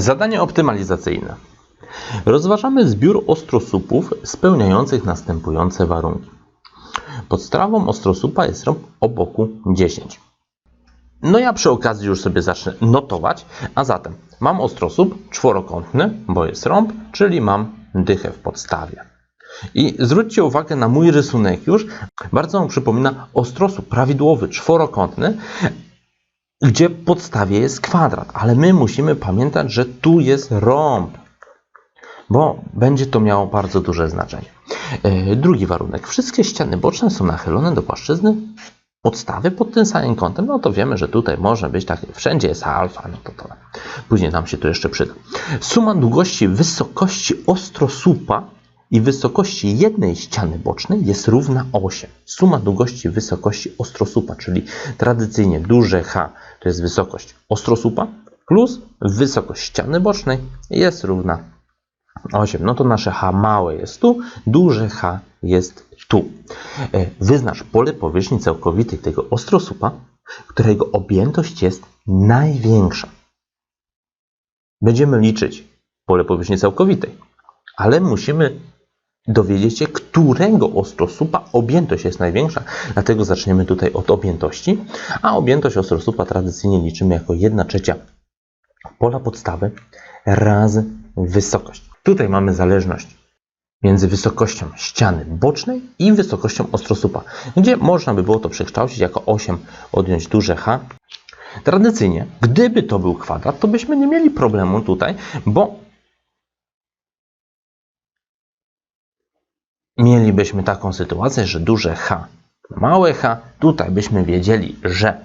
Zadanie optymalizacyjne. Rozważamy zbiór ostrosupów spełniających następujące warunki. Podstawą ostrosupa jest rąb o boku 10. No ja przy okazji już sobie zacznę notować, a zatem mam ostrosłup czworokątny, bo jest rąb, czyli mam dychę w podstawie. I zwróćcie uwagę na mój rysunek już, bardzo on przypomina ostrosłup prawidłowy, czworokątny, gdzie w podstawie jest kwadrat, ale my musimy pamiętać, że tu jest rąb, bo będzie to miało bardzo duże znaczenie. E, Drugi warunek. Wszystkie ściany boczne są nachylone do płaszczyzny podstawy pod tym samym kątem. No to wiemy, że tutaj może być tak, wszędzie jest alfa, no to, to później nam się to jeszcze przyda. Suma długości wysokości ostrosłupa i wysokości jednej ściany bocznej jest równa 8. Suma długości wysokości ostrosłupa, czyli tradycyjnie duże H to jest wysokość ostrosłupa plus wysokość ściany bocznej jest równa 8. No to nasze H małe jest tu, duże H jest tu. E, Wyznacz pole powierzchni całkowitej tego ostrosłupa, którego objętość jest największa. Będziemy liczyć pole powierzchni całkowitej, ale musimy dowiedzieć się, którego ostrosłupa objętość jest największa. Dlatego zaczniemy tutaj od objętości, a objętość ostrosłupa tradycyjnie liczymy jako 1 trzecia pola podstawy razy wysokość. Tutaj mamy zależność między wysokością ściany bocznej i wysokością ostrosłupa, gdzie można by było to przekształcić jako 8 odjąć duże H. Tradycyjnie, gdyby to był kwadrat, to byśmy nie mieli problemu tutaj, bo mielibyśmy taką sytuację, że duże H, małe H, tutaj byśmy wiedzieli, że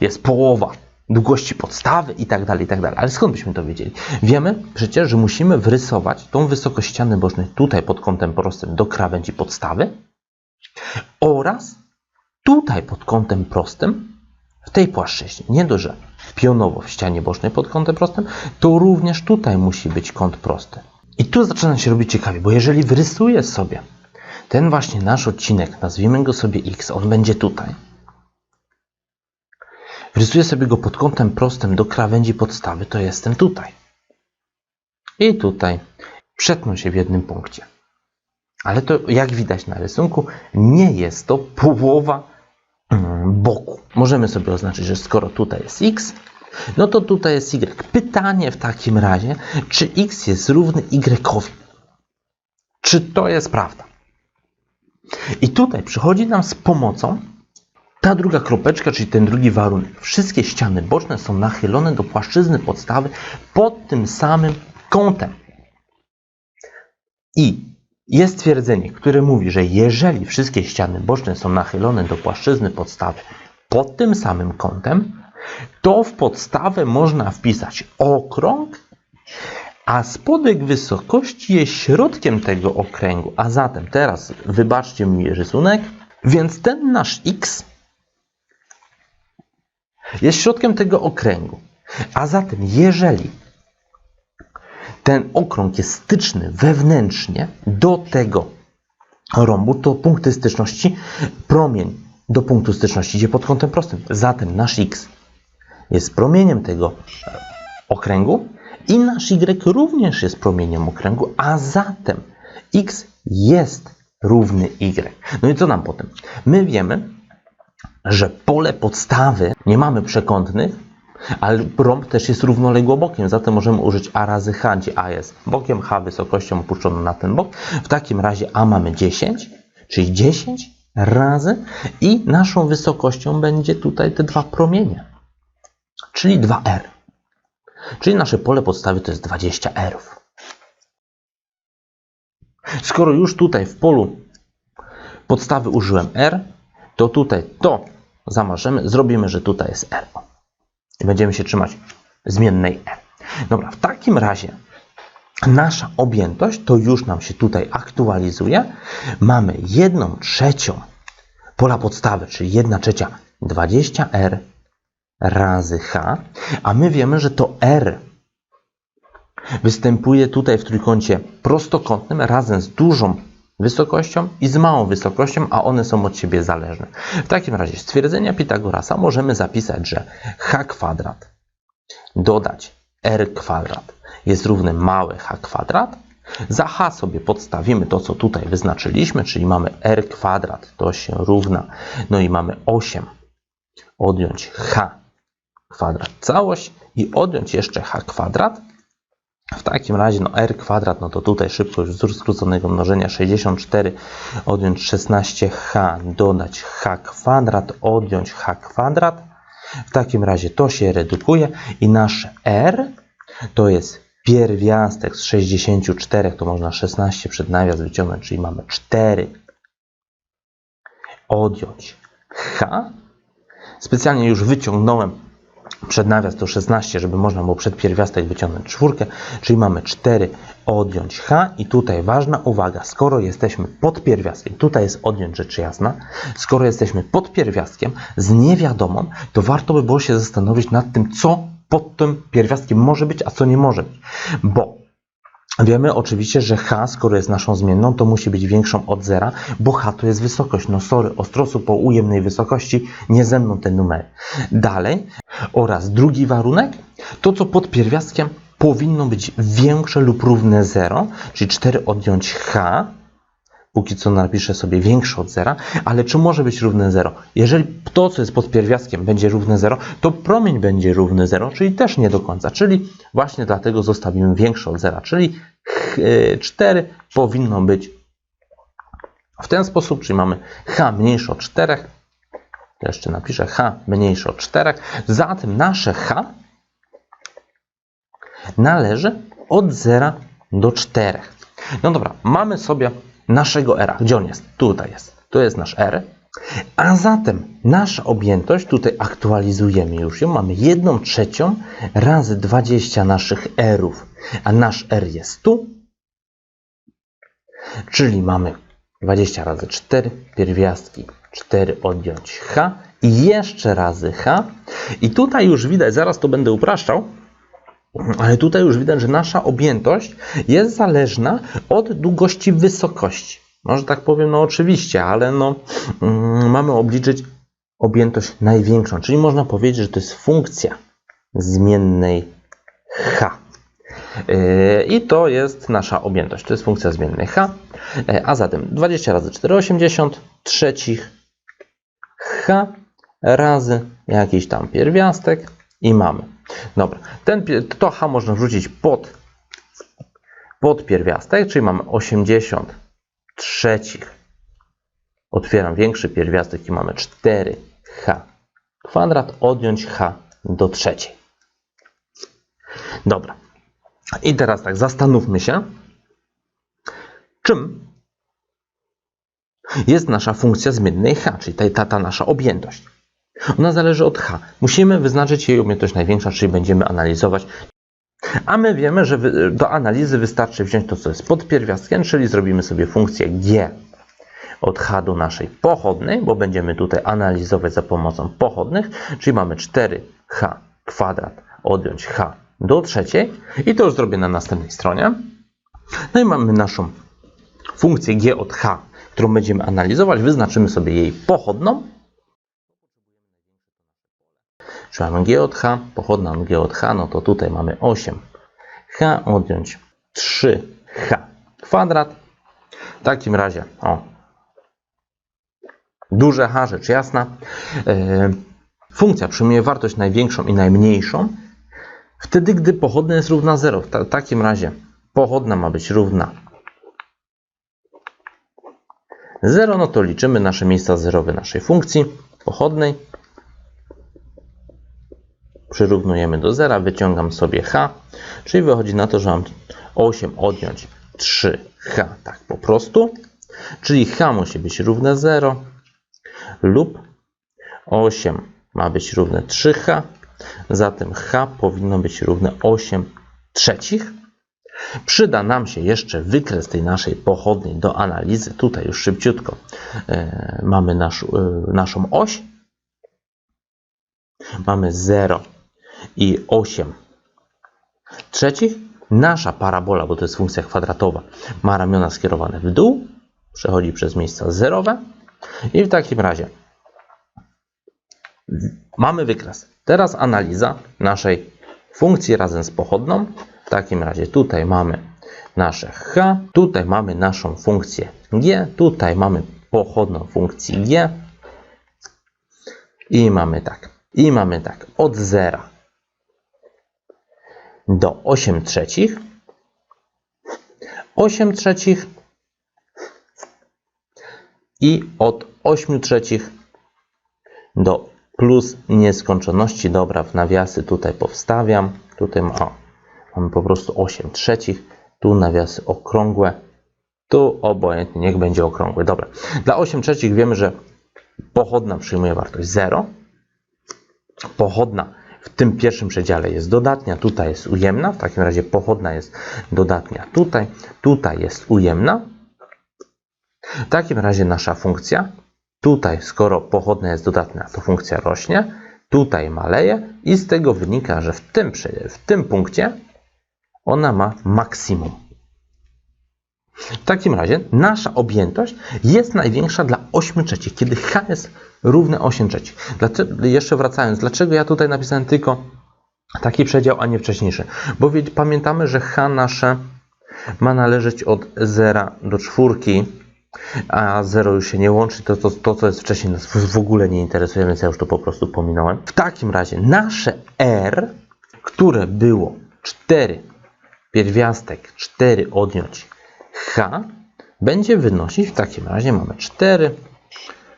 jest połowa długości podstawy i tak dalej, i tak dalej. Ale skąd byśmy to wiedzieli? Wiemy przecież, że musimy wrysować tą wysokość ściany bocznej tutaj pod kątem prostym do krawędzi podstawy oraz tutaj pod kątem prostym w tej płaszczyźnie. Nie dość, że pionowo w ścianie bocznej pod kątem prostym, to również tutaj musi być kąt prosty. I tu zaczyna się robić ciekawie, bo jeżeli wyrysuję sobie ten właśnie nasz odcinek, nazwijmy go sobie x, on będzie tutaj. Rysuję sobie go pod kątem prostym do krawędzi podstawy, to jestem tutaj. I tutaj przetną się w jednym punkcie. Ale to, jak widać na rysunku, nie jest to połowa mm, boku. Możemy sobie oznaczyć, że skoro tutaj jest x, no to tutaj jest y. Pytanie w takim razie, czy x jest równy y? Czy to jest prawda? I tutaj przychodzi nam z pomocą ta druga kropeczka, czyli ten drugi warunek. Wszystkie ściany boczne są nachylone do płaszczyzny podstawy pod tym samym kątem. I jest twierdzenie, które mówi, że jeżeli wszystkie ściany boczne są nachylone do płaszczyzny podstawy pod tym samym kątem, to w podstawę można wpisać okrąg, a spodek wysokości jest środkiem tego okręgu. A zatem teraz wybaczcie mi rysunek, więc ten nasz x jest środkiem tego okręgu. A zatem, jeżeli ten okrąg jest styczny wewnętrznie do tego rąbu, to punkty styczności, promień do punktu styczności idzie pod kątem prostym. Zatem nasz x jest promieniem tego okręgu i nasz y również jest promieniem okręgu, a zatem x jest równy y. No i co nam potem? My wiemy, że pole podstawy nie mamy przekątnych, ale rąb też jest równoległo bokiem, zatem możemy użyć a razy h, gdzie a jest bokiem, h wysokością opuszczoną na ten bok. W takim razie a mamy 10, czyli 10 razy i naszą wysokością będzie tutaj te dwa promienie, czyli 2r. Czyli nasze pole podstawy to jest 20 r. Skoro już tutaj w polu podstawy użyłem r, to tutaj to zamarzymy, zrobimy, że tutaj jest r. I będziemy się trzymać zmiennej r. Dobra, w takim razie nasza objętość to już nam się tutaj aktualizuje. Mamy 1 trzecią pola podstawy, czyli 1 trzecia 20r razy h, a my wiemy, że to r występuje tutaj w trójkącie prostokątnym razem z dużą wysokością i z małą wysokością, a one są od siebie zależne. W takim razie stwierdzenia Pitagorasa możemy zapisać, że h kwadrat dodać r kwadrat jest równe małe h kwadrat. Za h sobie podstawimy to, co tutaj wyznaczyliśmy, czyli mamy r kwadrat, to się równa, no i mamy 8 odjąć h kwadrat całość i odjąć jeszcze h kwadrat. W takim razie no r kwadrat, no to tutaj szybkość wzór skróconego mnożenia 64 odjąć 16h dodać h kwadrat odjąć h kwadrat. W takim razie to się redukuje i nasze r to jest pierwiastek z 64, to można 16 przed nawias wyciągnąć, czyli mamy 4 odjąć h. Specjalnie już wyciągnąłem przed nawias to 16, żeby można było przed pierwiastek wyciągnąć czwórkę, czyli mamy 4 odjąć h i tutaj ważna uwaga, skoro jesteśmy pod pierwiastkiem, tutaj jest odjąć rzecz jasna, skoro jesteśmy pod pierwiastkiem z niewiadomą, to warto by było się zastanowić nad tym, co pod tym pierwiastkiem może być, a co nie może być, bo Wiemy oczywiście, że h, skoro jest naszą zmienną, to musi być większą od zera, bo h to jest wysokość. No sorry, ostrosu po ujemnej wysokości nie ze mną te numery. Dalej, oraz drugi warunek, to co pod pierwiastkiem powinno być większe lub równe 0, czyli 4 odjąć h, póki co napiszę sobie większe od zera, ale czy może być równe 0? Jeżeli to, co jest pod pierwiastkiem, będzie równe 0, to promień będzie równy 0, czyli też nie do końca. Czyli właśnie dlatego zostawimy większe od zera, czyli 4 powinno być w ten sposób, czyli mamy h mniejsze od 4, jeszcze napiszę h mniejsze od 4, zatem nasze h należy od 0 do 4. No dobra, mamy sobie naszego R. Gdzie on jest? Tutaj jest. To jest nasz R. A zatem nasza objętość, tutaj aktualizujemy już ją, mamy 1 trzecią razy 20 naszych Rów, a nasz R jest tu, czyli mamy 20 razy 4 pierwiastki 4 odjąć H i jeszcze razy H i tutaj już widać, zaraz to będę upraszczał, ale tutaj już widać, że nasza objętość jest zależna od długości wysokości. Może tak powiem, no oczywiście, ale no, mm, mamy obliczyć objętość największą, czyli można powiedzieć, że to jest funkcja zmiennej h. Yy, I to jest nasza objętość, to jest funkcja zmiennej h. Yy, a zatem 20 razy 4,80 trzecich h razy jakiś tam pierwiastek i mamy Dobra, ten, to H można wrzucić pod, pod pierwiastek, czyli mamy 80 trzecich. Otwieram większy pierwiastek i mamy 4H kwadrat, odjąć H do trzeciej. Dobra. I teraz tak, zastanówmy się, czym jest nasza funkcja zmiennej H, czyli ta, ta nasza objętość. Ona zależy od H. Musimy wyznaczyć jej objętość największa, czyli będziemy analizować. A my wiemy, że do analizy wystarczy wziąć to, co jest pod pierwiastkiem, czyli zrobimy sobie funkcję g od h do naszej pochodnej, bo będziemy tutaj analizować za pomocą pochodnych, czyli mamy 4h kwadrat odjąć h do trzeciej i to już zrobię na następnej stronie. No i mamy naszą funkcję g od h, którą będziemy analizować. Wyznaczymy sobie jej pochodną Czyli mamy G od H, pochodna G od H, no to tutaj mamy 8H odjąć 3H kwadrat. W takim razie, o, duże H, rzecz jasna. Yy, funkcja przyjmuje wartość największą i najmniejszą wtedy, gdy pochodna jest równa 0. W ta, takim razie pochodna ma być równa 0, no to liczymy nasze miejsca zerowe naszej funkcji pochodnej przyrównujemy do zera, wyciągam sobie h, czyli wychodzi na to, że mam 8 odjąć 3h, tak po prostu, czyli h musi być równe 0 lub 8 ma być równe 3h, zatem h powinno być równe 8 trzecich. Przyda nam się jeszcze wykres tej naszej pochodnej do analizy. Tutaj już szybciutko e, mamy nasz, e, naszą oś. Mamy 0 i 8 trzecich. Nasza parabola, bo to jest funkcja kwadratowa, ma ramiona skierowane w dół, przechodzi przez miejsca zerowe i w takim razie mamy wykres. Teraz analiza naszej funkcji razem z pochodną. W takim razie tutaj mamy nasze h, tutaj mamy naszą funkcję g, tutaj mamy pochodną funkcji g i mamy tak, i mamy tak, od 0 do 8 trzecich, 8 trzecich i od 8 trzecich do plus nieskończoności. Dobra, w nawiasy tutaj powstawiam. Tutaj o, mamy po prostu 8 trzecich. Tu nawiasy okrągłe. Tu obojętnie, niech będzie okrągły. Dobra. Dla 8 trzecich wiemy, że pochodna przyjmuje wartość 0. Pochodna w tym pierwszym przedziale jest dodatnia, tutaj jest ujemna. W takim razie pochodna jest dodatnia tutaj, tutaj jest ujemna. W takim razie nasza funkcja, tutaj skoro pochodna jest dodatnia, to funkcja rośnie, tutaj maleje i z tego wynika, że w tym, w tym punkcie ona ma maksimum. W takim razie nasza objętość jest największa dla 8 trzecich, kiedy h jest równe 8 trzecich. Dlaczego, jeszcze wracając, dlaczego ja tutaj napisałem tylko taki przedział, a nie wcześniejszy? Bo pamiętamy, że h nasze ma należeć od 0 do 4, a 0 już się nie łączy, to, to, to co jest wcześniej nas w ogóle nie interesuje, więc ja już to po prostu pominąłem. W takim razie nasze r, które było 4 pierwiastek 4 odjąć h, będzie wynosić w takim razie mamy 4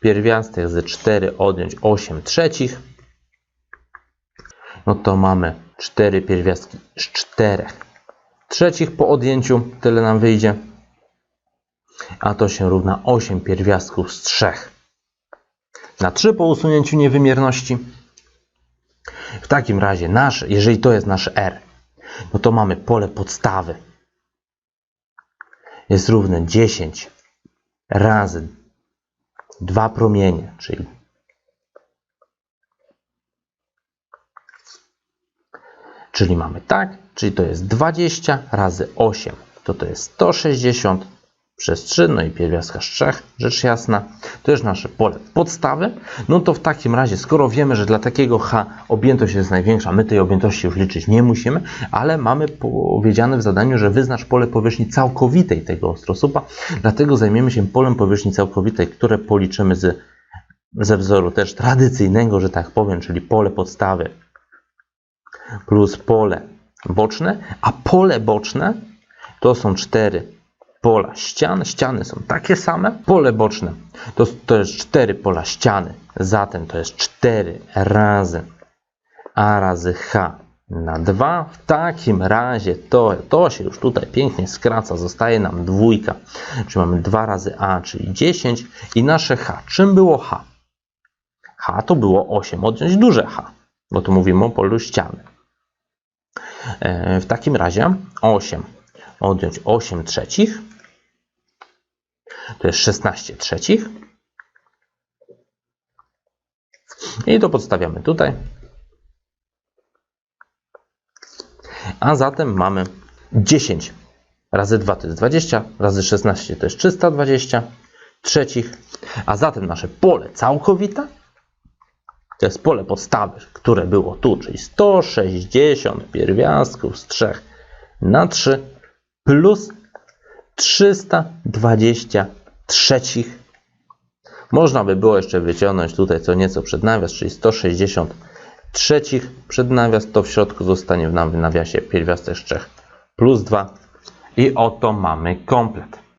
pierwiastek z 4 odjąć 8 trzecich, no to mamy 4 pierwiastki z 4 trzecich po odjęciu, tyle nam wyjdzie, a to się równa 8 pierwiastków z 3 na 3 po usunięciu niewymierności. W takim razie nasze, jeżeli to jest nasze r, no to mamy pole podstawy. Jest równe 10 razy 2 promienie, czyli czyli mamy tak, czyli to jest 20 razy 8, to to jest 160 przez 3, no i pierwiastka z 3, rzecz jasna, to jest nasze pole podstawy, no to w takim razie, skoro wiemy, że dla takiego H objętość jest największa, my tej objętości już liczyć nie musimy, ale mamy powiedziane w zadaniu, że wyznacz pole powierzchni całkowitej tego ostrosłupa, dlatego zajmiemy się polem powierzchni całkowitej, które policzymy z, ze wzoru też tradycyjnego, że tak powiem, czyli pole podstawy plus pole boczne, a pole boczne to są cztery pola ścian. Ściany są takie same. Pole boczne to, to jest 4 pola ściany. Zatem to jest 4 razy a razy h na 2. W takim razie to, to się już tutaj pięknie skraca. Zostaje nam dwójka. Czyli mamy 2 razy a, czyli 10. I nasze h. Czym było h? h to było 8. Odjąć duże h, bo tu mówimy o polu ściany. E, W takim razie 8 odjąć 8 trzecich, to jest 16 trzecich. I to podstawiamy tutaj. A zatem mamy 10 razy 2 to jest 20, razy 16 to jest 320 trzecich. A zatem nasze pole całkowite to jest pole podstawy, które było tu, czyli 160 pierwiastków z 3 na 3 plus 320 trzecich. Można by było jeszcze wyciągnąć tutaj co nieco przed nawias, czyli 160 trzecich przed nawias, to w środku zostanie w nawiasie pierwiastek z 3 plus 2 i oto mamy komplet.